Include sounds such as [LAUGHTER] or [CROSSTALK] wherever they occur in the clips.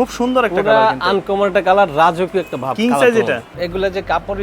খুব সুন্দর একটা কালার কিন্তু। আনকমন একটা কালার রাজকীয় একটা ভাব size টা। এটা? এগুলা যে কাপড়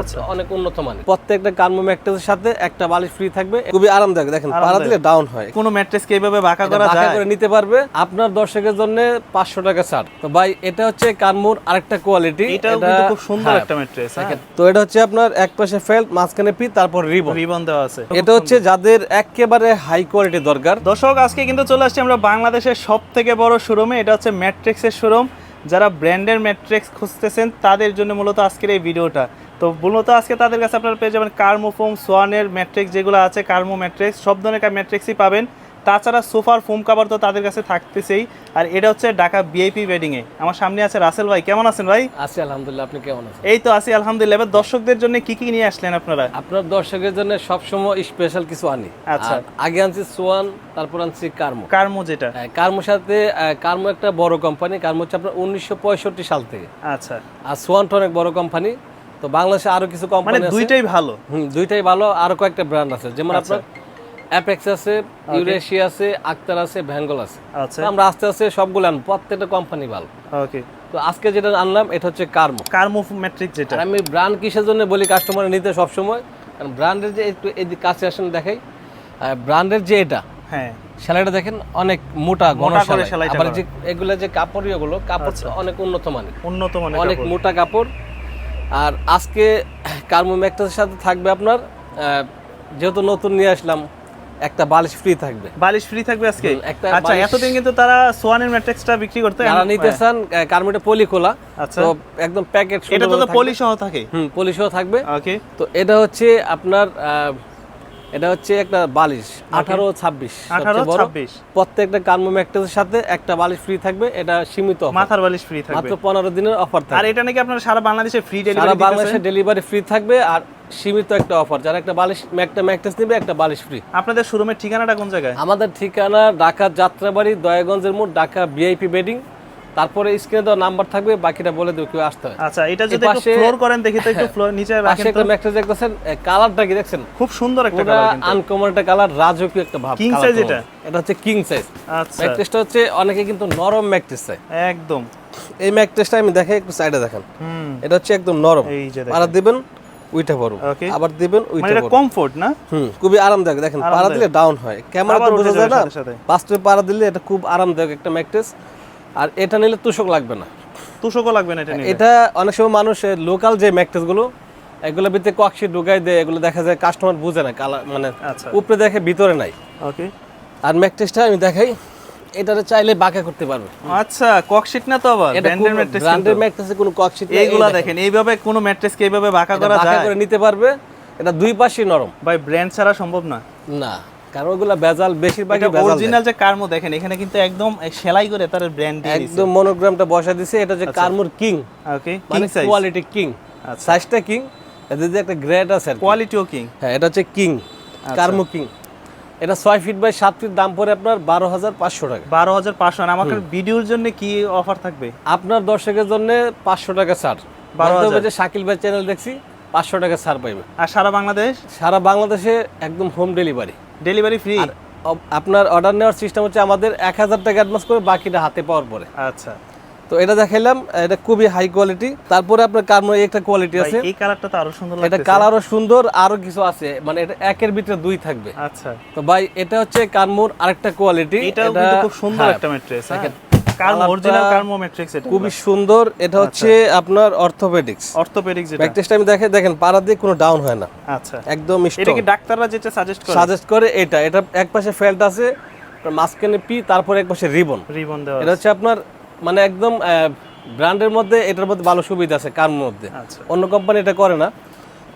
আচ্ছা। অনেক উন্নত মানের। প্রত্যেকটা কার্মো ম্যাট্রেসের সাথে একটা বালিশ ফ্রি থাকবে খুবই আরামদায়ক। দেখেন পাড়া দিলে ডাউন হয়। কোনো ম্যাট্রেস কি এইভাবে বাঁকা করা যায়? করে নিতে পারবে। আপনার দর্শকের জন্য পাঁচশো টাকা ছাড়। তো ভাই এটা হচ্ছে কার্মোর আরেকটা কোয়ালিটি এটাও কিন্তু খুব সুন্দর একটা ম্যাট্রেস তো এটা হচ্ছে আপনার এক পাশে ফেল্ট মাঝখানে পি তারপর রিবন রিবন দেওয়া আছে। এটা হচ্ছে যাদের একেবারে হাই কোয়ালিটি দরকার। দর্শক আজকে কিন্তু চলে আসছি আমরা বাংলাদেশের সব থেকে বড় শোরুমে এটা হচ্ছে ম্যাট্রিক্সের শোরুম যারা ব্র্যান্ডের ম্যাট্রিক্স খুঁজতেছেন, তাদের জন্য মূলত আজকের এই ভিডিওটা। তো মূলত আজকে তাদের কাছে আপনারা পেয়ে যাবেন কার্মো ফোম সোয়ানের ম্যাট্রিক্স যেগুলো আছে কার্মো ম্যাট্রিক্স সব ধরনের ম্যাট্রিক্সই পাবেন। তাছাড়া সোফার ফোম কাভার তো তাদের কাছে থাকতেছেই। আর এটা হচ্ছে ঢাকা বিআইপি বেডিংয়ে আমার সামনে আছে রাসেল ভাই। কেমন আছেন ভাই? আছি আলহামদুলিল্লাহ। আপনি কেমন আছেন? এই তো আছি আলহামদুলিল্লাহ। এবার দর্শকদের জন্য কি কি নিয়ে আসলেন আপনারা? আপনার দর্শকের জন্য সবসময় স্পেশাল কিছু আনি। আচ্ছা। আগে আনছি সোয়ান তারপর আনছি কার্মো। কার্মো যেটা? হ্যাঁ, কার্মোর সাথে কার্মো একটা বড় কোম্পানি কার্মো হচ্ছে আপনার উনিশশো পঁয়ষট্টি সাল থেকে। আচ্ছা। আর সোয়ানটা অনেক বড় কোম্পানি তো বাংলাদেশে আরও কিছু কোম্পানি দুইটাই ভালো? হুম, দুইটাই ভালো। আরও কয়েকটা ব্র্যান্ড আছে। যেমন আচ্ছা। আপনার অ্যাপেক্স আছে ইউরেশিয়া আছে আক্তার আছে ভ্যাঙ্গল আছে। আচ্ছা। আমরা আস্তে আস্তে সবগুলো আনব প্রত্যেকটা কোম্পানি ভালো। ওকে তো আজকে যেটা আনলাম এটা হচ্ছে কার্মো কার্মো ম্যাট্রিক্স যেটা। আমি ব্র্যান্ড কিসের জন্য বলি কাস্টমার নিতে সবসময়? কারণ ব্র্যান্ডের যে একটু এদিকে কাছে আসেন দেখাই ব্র্যান্ডের যে এটা হ্যাঁ। সেলাইটা দেখেন অনেক মোটা ঘন সেলাই। আবার যে এগুলো যে কাপড়গুলো কাপড় অনেক উন্নত মানের। উন্নত মানের অনেক মোটা কাপড়। আর আজকে কার্মো ম্যাকটাসের সাথে থাকবে আপনার যেহেতু নতুন নিয়ে আসলাম একটা বালিশ ফ্রি থাকবে। বালিশ ফ্রি থাকবে আজকে? আচ্ছা এতদিন কিন্তু তারা সোয়ানের ম্যাট্রিক্সটা বিক্রি করতে যারা নিতে চান কার্মোটা পলি খোলা। আচ্ছা। তো একদম প্যাকেট এটা তো পলি সহ থাকে? হুম পলি সহ থাকবে। ওকে তো এটা হচ্ছে আপনার আহ, এটা হচ্ছে একটা বালিশ আঠারো ছাব্বিশ 18, 26 প্রত্যেকটা কার্মো ম্যাকটাসের সাথে একটা বালিশ ফ্রি থাকবে এটা সীমিত মাথার বালিশ ফ্রি থাকবে। মাত্র পনেরো দিনের অফার আর এটা নাকি আপনার সারা বাংলাদেশে ফ্রি সারা ডেলিভারি বাংলাদেশে ডেলিভারি ফ্রি থাকবে আর সীমিত একটা অফার যারা একটা বালিশ একটা ম্যাকটাস নেবে একটা বালিশ ফ্রি আপনাদের শোরুমের ঠিকানাটা কোন জায়গায়? আমাদের ঠিকানা ঢাকা যাত্রাবাড়ি দয়াগঞ্জের মোড় ঢাকা ভিআইপি বেডিং তারপরে স্ক্রিনে দেওয়া নাম্বার থাকবে বাকিটা বলে দেবো কেউ আসতে হয় আচ্ছা এটা যদি একটু ফ্লোর করেন দেখি তো একটু ফ্লোর নিচে রাখেন তো। একটা ম্যাকটাস দেখতেছেন কালারটা কি দেখছেন? খুব সুন্দর একটা কালার কিন্তু। আনকমন একটা কালার রাজকীয় একটা ভাব size টা এটা? এটা হচ্ছে কিং সাইজ আচ্ছা। ম্যাকটেসটা হচ্ছে অনেকে কিন্তু নরম ম্যাকটেস চায়। একদম। এই ম্যাকটেসটা আমি দেখাই একটু সাইডে দেখেন। হুম। এটা হচ্ছে একদম নরম। এই যে দেখেন। আর দিবেন উইটা পড়ব Okay. আবার দিবেন মানে উইটা এটা কমফোর্ট না? হুম খুবই আরামদায়ক। দেখেন পাড়া দিলে ডাউন হয়। ক্যামেরা তো বোঝা যায় না। বাস্তবে পাড়া দিলে এটা খুব আরামদায়ক একটা ম্যাকটেস আর এটা নিলে তুষক লাগবে না। তুষকও লাগবে না এটা এটা অনেক সময় মানুষ লোকাল যে ম্যাকটেসগুলো এগুলো ভিতরে কক্সি ঢুকাই দেয় এগুলো দেখা যায় কাস্টমার বুঝে না কালার মানে আচ্ছা। উপরে দেখে ভিতরে নাই। ওকে আর ম্যাকটেসটা আমি দেখাই এটারে চাইলে বাঁকা করতে পারবে আচ্ছা ককশিট না তো আবার? ব্র্যান্ডের ম্যাট্রেস ব্র্যান্ডের ম্যাকটেসে কোনো কক্সিট নেই এইগুলা দেখেন এইভাবে কোনো ম্যাট্রেস কে এইভাবে বাঁকা করা বাঁকা করে নিতে পারবে এটা দুই পাশই নরম। ভাই ব্র্যান্ড ছাড়া সম্ভব না। না। কারণ ওগুলা বেজাল বেশিরভাগই বেজাল অরিজিনাল যে কার্মো দেখেন এখানে কিন্তু একদম সেলাই করে তার ব্র্যান্ড দিয়ে একদম মনোগ্রামটা বসা এটা যে কার্মুর কিং। ওকে মানে কিং সাইজ কোয়ালিটি কিং। আচ্ছা। সাইজটা কিং এদের যে একটা গ্রেড আছে কোয়ালিটিও কিং। হ্যাঁ এটা হচ্ছে কিং আচ্ছা। কার্মু কিং। এটা ছয় ফিট বাই সাত ফিট দাম পড়ে আপনার বারো হাজার পাঁচশো টাকা। বারো হাজার পাঁচশো। আমাকে ভিডিওর জন্য কি অফার থাকবে? আপনার দর্শকের জন্য পাঁচশো টাকা ছাড়। বারো হাজার। শাকিল ভাই চ্যানেল দেখছি পাঁচশো টাকা ছাড় পাইবে। আর সারা বাংলাদেশ? সারা বাংলাদেশে একদম হোম ডেলিভারি ডেলিভারি ফ্রি আপনার অর্ডার নেওয়ার সিস্টেম হচ্ছে আমাদের এক হাজার টাকা অ্যাডভান্স করে বাকিটা হাতে পাওয়ার পরে। আচ্ছা। তো এটা দেখাইলাম এটা খুবই হাই কোয়ালিটি তারপরে আপনার কার্মো একটা কোয়ালিটি আছে। এই কালারটা তো আরও সুন্দর এটা কালারও সুন্দর আরও কিছু আছে। মানে এটা একের ভিতরে দুই থাকবে। আচ্ছা। তো ভাই এটা হচ্ছে কার্মোর আরেকটা কোয়ালিটি এটা কিন্তু খুব সুন্দর একটা ম্যাট্রেস দেখেন, কার্মো অরিজিনাল কার্মো ম্যাট্রিক্স এটা। খুবই সুন্দর এটা হচ্ছে আপনার অর্থোপেডিক্স অর্থোপেডিক যেটা। ব্যাকটেস্ট আমি দেখে দেখেন পাড়া দিয়ে কোনো ডাউন হয় না। আচ্ছা। একদম এটা কি ডাক্তাররা যেটা সাজেস্ট করে? সাজেস্ট করে এটা। এটা এক পাশে ফেল্ট আছে মাঝখানে পি তারপর এক পাশে রিবন রিবন দেওয়া এটা হচ্ছে আপনার মানে একদম ব্র্যান্ডের মধ্যে এটার মধ্যে ভালো সুবিধা আছে কার মধ্যে। আচ্ছা। অন্য কোম্পানি এটা করে না।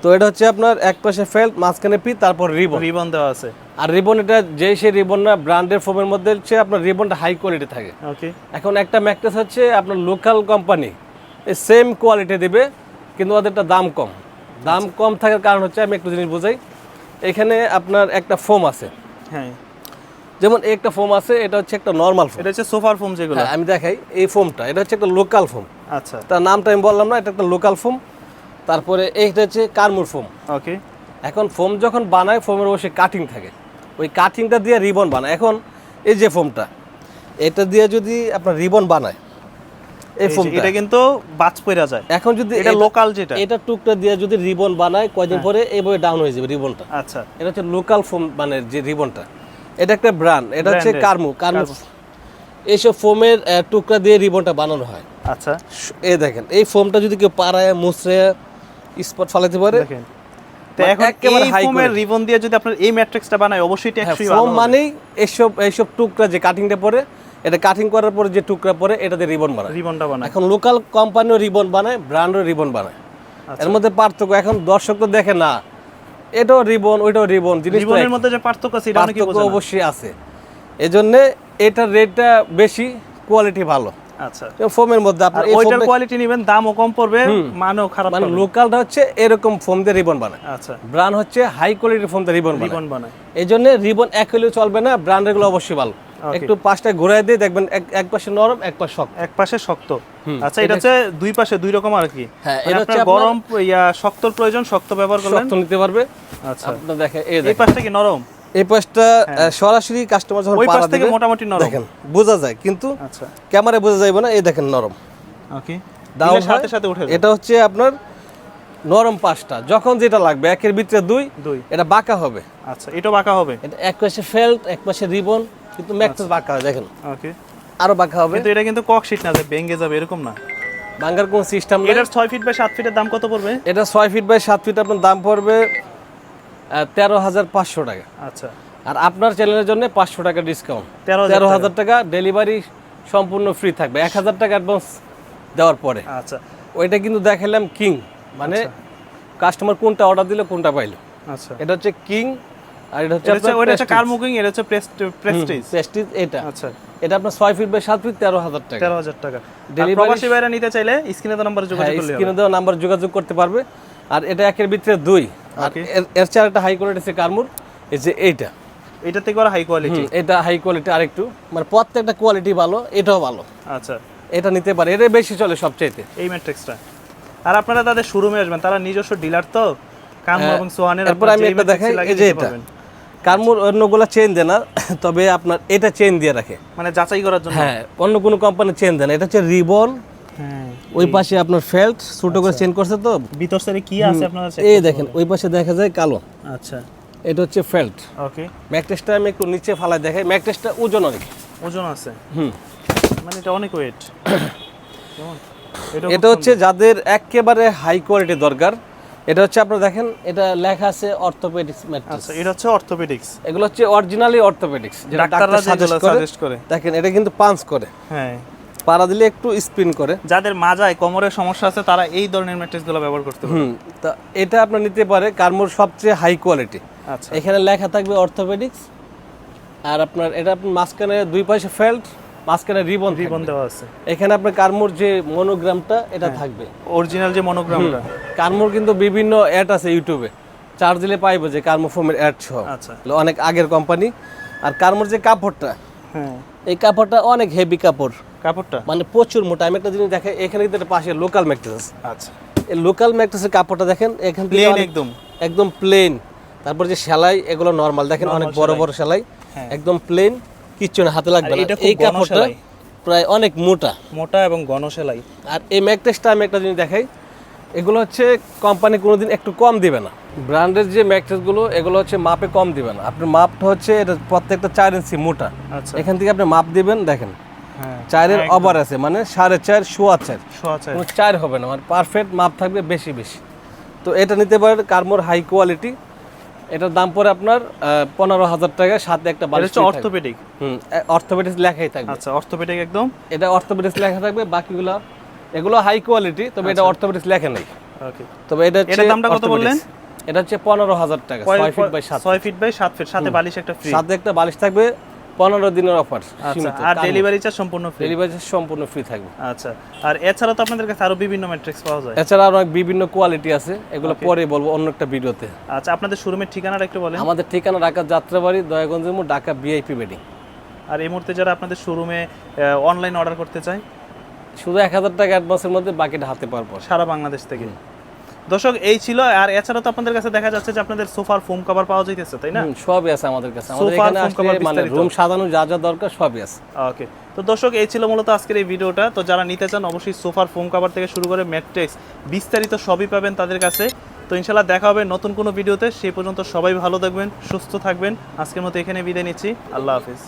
তো এটা হচ্ছে আপনার এক পাশে ফেল্ট মাঝখানে পি তারপর রিবন রিবন দেওয়া আছে। আর রিবন এটা যেই সেই রিবন না ব্র্যান্ডের ফোমের মধ্যে হচ্ছে আপনার রিবনটা হাই কোয়ালিটি থাকে। ওকে এখন একটা ম্যাকটেস হচ্ছে আপনার লোকাল কোম্পানি এই সেম কোয়ালিটি দেবে কিন্তু ওদেরটা দাম কম। দাম কম থাকার কারণ হচ্ছে আমি একটু জিনিস বুঝাই। এখানে আপনার একটা ফোম আছে। হ্যাঁ। যেমন একটা ফোম আছে এটা হচ্ছে একটা নর্মাল ফোম এটা হচ্ছে সোফার ফোম যেগুলো। হ্যাঁ আমি দেখাই এই ফোমটা এটা হচ্ছে একটা লোকাল ফোম আচ্ছা। তার নামটা আমি বললাম না এটা একটা লোকাল ফোম তারপরে এইটা হচ্ছে কার্মুর ফোম। ওকে এখন ফোম যখন বানায় ফোমের অবশ্যই কাটিং থাকে। ওই কাটিংটা দিয়ে রিবন বানায়। এখন এই যে ফোমটা এটা দিয়ে যদি আপনার রিবন বানায় এই যে, ফোমটা। এটা কিন্তু বাজ পড়া যায়। এখন যদি এটা লোকাল যেটা। এটা টুকটা দিয়ে যদি রিবন বানায় কয়দিন পরে এইভাবে ডাউন হয়ে যাবে রিবনটা আচ্ছা। এটা হচ্ছে লোকাল ফোম মানে যে রিবনটা এটা একটা ব্র্যান্ড এটা হচ্ছে। কার্মু কার্মু এইসব ফোমের টুকরা দিয়ে রিবনটা বানানো হয়। আচ্ছা। এই দেখেন এই ফোমটা যদি কেউ পাড়ায় মুছড়ে স্পট ফালাতে পারে। দেখেন। তো মানে রিবন দিয়ে যদি আপনার এই ম্যাট্রিক্সটা বানায় অবশ্যই হ্যাঁ, টেকসই ফোম ভালো হবে। মানেই এইসব এইসব টুকরা যে কাটিংটা পরে এটা কাটিং করার পরে যে টুকরা পরে এটাতে রিবন বানায়। রিবনটা বানায়। এখন লোকাল কোম্পানিও রিবন বানায় ব্র্যান্ডও রিবন বানায়। আচ্ছা। এর মধ্যে পার্থক্য এখন দর্শক তো দেখে না এটাও রিবন ওইটাও রিবন জিনিস রিবনের মধ্যে যে পার্থক্য আছে পার্থক্য অবশ্যই আছে। এজন্য এটার রেটটা বেশি কোয়ালিটি ভালো। আচ্ছা। ফোমের মধ্যে আপনার ওইটার কোয়ালিটি নেবেন দামও কম পড়বে মানও খারাপ মানে লোকালটা হচ্ছে এরকম ফোম দিয়ে রিবন বানায়। আচ্ছা। ব্র্যান্ড হচ্ছে হাই কোয়ালিটির ফোম দিয়ে রিবন বানায়। রিবন বানায়। এই জন্য রিবন এক হলেও চলবে না ব্র্যান্ডেরগুলো অবশ্যই ভালো। একটু পাঁচটা ঘুরাই দিয়ে দেখবেন এক এক পাশে নরম এক পাশে শক্ত। এক পাশে শক্ত। আচ্ছা এটা হচ্ছে দুই পাশে দুই রকম আর কি? হ্যাঁ, মানে এটা হচ্ছে গরম ইয়া শক্তর প্রয়োজন শক্ত ব্যবহার করলেন। শক্ত নিতে পারবে। আচ্ছা। আপনার দেখেন এই পাশটা কি নরম? এই পাশটা সরাসরি কাস্টমার যখন পাড়া থেকে মোটামুটি নরম। দেখেন বোঝা যায় কিন্তু আচ্ছা। ক্যামেরায় বোঝা যাবে না এই দেখেন নরম। ওকে সাথে সাথে উঠে এটা হচ্ছে আপনার নরম পাশটা যখন যেটা লাগবে একের ভিতরে দুই দুই। এটা বাঁকা হবে। আচ্ছা এটা বাঁকা হবে? এটা এক পাশে ফেল্ট এক পাশে রিবন কিন্তু ম্যাক্সেস বাঁকা হয় দেখেন। ওকে আরও বাঁকা হবে। কিন্তু এটা কিন্তু কক শীট না যে ভেঙে যাবে এরকম না। বাঙ্গার কোন সিস্টেম এটার ছয় ফিট বাই সাত ফিটের দাম কত পড়বে? এটা ছয় ফিট বাই সাত ফিট আপনার দাম পড়বে তেরো হাজার পাঁচশো টাকা। আচ্ছা। আর আপনার চ্যানেলের জন্য পাঁচশো টাকা ডিসকাউন্ট 13,000 তেরো হাজার টাকা ডেলিভারি সম্পূর্ণ ফ্রি থাকবে। এক হাজার টাকা অ্যাডভান্স দেওয়ার পরে। আচ্ছা। ওইটা কিন্তু দেখালাম কিং মানে কাস্টমার কোনটা অর্ডার দিলে কোনটা পাইলো। আচ্ছা। এটা হচ্ছে কিং আর এটা হচ্ছে এটা হচ্ছে ওইটা হচ্ছে কার মুকিং এটা হচ্ছে প্রেস্টিজ প্রেস্টিজ এটা। আচ্ছা। এটা আপনার ছয় ফিট বাই সাত ফিট তেরো হাজার টাকা। তেরো হাজার টাকা। Delivery- প্রবাসী বাইরে নিতে চাইলে স্ক্রিনে তো নাম্বার যোগাযোগ হ্যাঁ করলে স্ক্রিনে দেওয়া নাম্বার যোগাযোগ করতে পারবে। আর এটা একের ভিতরে দুই। আর এর- চেয়ে একটা হাই কোয়ালিটি আছে কারমুর। এই যে এইটা। এটা থেকে আরও হাই কোয়ালিটি এটা হাই কোয়ালিটি আরেকটু। মানে প্রত্যেকটা কোয়ালিটি ভালো এটাও ভালো। আচ্ছা। এটা নিতে পারে এটা বেশি চলে সবচাইতে। এই ম্যাট্রিক্সটা আর আপনারা তাদের শোরুমে আসবেন তারা নিজস্ব ডিলার তো কামু হ্যাঁ, এবং সোহানের আপনারা আমি matrix দেখাই, এই যে এটা। কারমুর অন্যগুলো চেন দেয় না [LAUGHS] তবে আপনার এটা চেন দিয়ে রাখে। মানে যাচাই করার জন্য? হ্যাঁ অন্য কোনো কোম্পানি চেন দেয় না। এটা হচ্ছে রিবন হ্যাঁ। ওই পাশে আপনার ফেল্ট ছোট করে চেন করছে তো। ভিতর সাইডে কি আছে আপনারা এই দেখেন ওই পাশে দেখা যায় কালো। আচ্ছা। এটা হচ্ছে ফেল্ট ওকে ম্যাকটেসটা আমি একটু নিচে ফালাই দেখাই। ম্যাকটেসটা ওজন অনেক। ওজন আছে? হুম। মানে এটা অনেক ওয়েট [COUGHS] কেমন? এটা এটা হচ্ছে যাদের একেবারে হাই কোয়ালিটি দরকার। এটা হচ্ছে আপনারা দেখেন এটা লেখা আছে অর্থোপেডিক্স ম্যাট্রেস আচ্ছা এটা হচ্ছে অর্থোপেডিক্স এগুলো হচ্ছে অরিজিনালি অর্থোপেডিক্স যেটা ডাক্তাররা সাজেস্ট করে। দেখেন এটা কিন্তু পাঞ্চ করে। হ্যাঁ। পাড়া দিলে একটু স্পিন করে। যাদের মাজায় কোমরের সমস্যা আছে তারা এই ধরনের ম্যাট্রিক্সগুলো ব্যবহার করতে পারে হুম তা এটা আপনার নিতে পারে কারমোর সবচেয়ে হাই কোয়ালিটি আচ্ছা। এখানে লেখা থাকবে অর্থোপেডিক্স আর আপনার এটা আপনার মাঝখানে দুই পাশে ফেল্ট মাঝখানে রিবন রিবন দেওয়া আছে। এখানে আপনার কারমোর যে মনোগ্রামটা এটা থাকবে। অরিজিনাল যে মনোগ্রামটা কারমোর কিন্তু বিভিন্ন অ্যাড আছে ইউটিউবে চার্জ দিলে পাইবো যে কারমো ফোমের অ্যাড সহ। আচ্ছা। অনেক আগের কোম্পানি আর কারমোর যে কাপড়টা হ্যাঁ। এই কাপড়টা অনেক হেভি কাপড়। কাপড়টা? মানে প্রচুর মোটা। আমি একটা জিনিস দেখে এখানে কিন্তু পাশে লোকাল ম্যাট্রেস আচ্ছা। এই লোকাল ম্যাট্রেসের কাপড়টা দেখেন এখান থেকে একদম। একদম প্লেন তারপর যে সেলাই এগুলো নর্মাল দেখেন অনেক বড় বড় সেলাই। হ্যাঁ। একদম প্লেন কিচ্ছু না হাতে লাগবে না। এই কাপড়টা প্রায় অনেক মোটা। মোটা এবং ঘন সেলাই। আর এই ম্যাকটেসটা আমি একটা জিনিস দেখাই। এগুলো হচ্ছে কোম্পানি কোনোদিন একটু কম দিবে না। ব্র্যান্ডের যে ম্যাকটেসগুলো এগুলো হচ্ছে মাপে কম দিবে না। আপনার মাপটা হচ্ছে এটা প্রত্যেকটা চার ইঞ্চি মোটা। আচ্ছা। এখান থেকে আপনি মাপ দিবেন দেখেন। চারের ওভার আছে মানে সাড়ে চার সোয়া চার। কোনো চার হবে না মানে পারফেক্ট মাপ থাকবে বেশি বেশি। তো এটা নিতে পারেন কার্মোর হাই কোয়ালিটি। এটার দাম পড়ে আপনার পনেরো হাজার টাকা সাথে একটা বালিশ অর্থোপেডিক হুম অর্থোপেডিক্স লেখাই থাকবে। আচ্ছা অর্থোপেডিক একদম। এটা অর্থোপেডিক্স লেখা থাকবে বাকিগুলো এগুলো হাই কোয়ালিটি তবে এটা অর্থোপেডিক্স লেখা নেই। ওকে তবে এটা এটার দামটা কত বললেন? এটা হচ্ছে পনেরো হাজার টাকা ছয় ফিট বাই সাত ছয় ফিট বাই সাত ফিট সাথে বালিশ একটা ফ্রি সাথে একটা বালিশ থাকবে পনেরো দিনের অফার আচ্ছা আর ডেলিভারি চার্জ সম্পূর্ণ ফ্রি ডেলিভারি সম্পূর্ণ ফ্রি থাকবে। আচ্ছা আর এছাড়া তো আপনাদের কাছে আরও বিভিন্ন ম্যাট্রিক্স পাওয়া যায়। এছাড়া আরও অনেক বিভিন্ন কোয়ালিটি আছে এগুলো পরে বলব অন্য একটা ভিডিওতে। আচ্ছা আপনাদের শোরুমের ঠিকানাটা একটু বলেন। আমাদের ঠিকানা ঢাকা যাত্রাবাড়ি দয়াগঞ্জ ঢাকা বিআইপি বেডিং আর এই মুহূর্তে যারা আপনাদের শোরুমে অনলাইন অর্ডার করতে চায়? শুধু এক হাজার টাকা অ্যাডভান্সের মধ্যে বাকিটা হাতে পারব সারা বাংলাদেশ থেকে। দর্শক এই ছিল আর এছাড়া তো আপনাদের কাছে দেখা যাচ্ছে যে আপনাদের সোফার ফোম কভার পাওয়া যাইতেছে তাই না? সবই আছে আমাদের কাছে। আমাদের এখানে আসলে মানে রুম সাজানো যা যা দরকার সবই আছে। ওকে তো দর্শক এই ছিল মূলত আজকের এই ভিডিওটা। তো যারা নিতে চান অবশ্যই সোফার ফোম কাভার থেকে শুরু করে ম্যাট্রিক্স বিস্তারিত সবই পাবেন তাদের কাছে। তো ইনশাল্লাহ দেখা হবে নতুন কোনো ভিডিওতে। সেই পর্যন্ত সবাই ভালো থাকবেন সুস্থ থাকবেন। আজকের মতো এখানে বিদায় নিচ্ছি। আল্লাহ হাফিজ।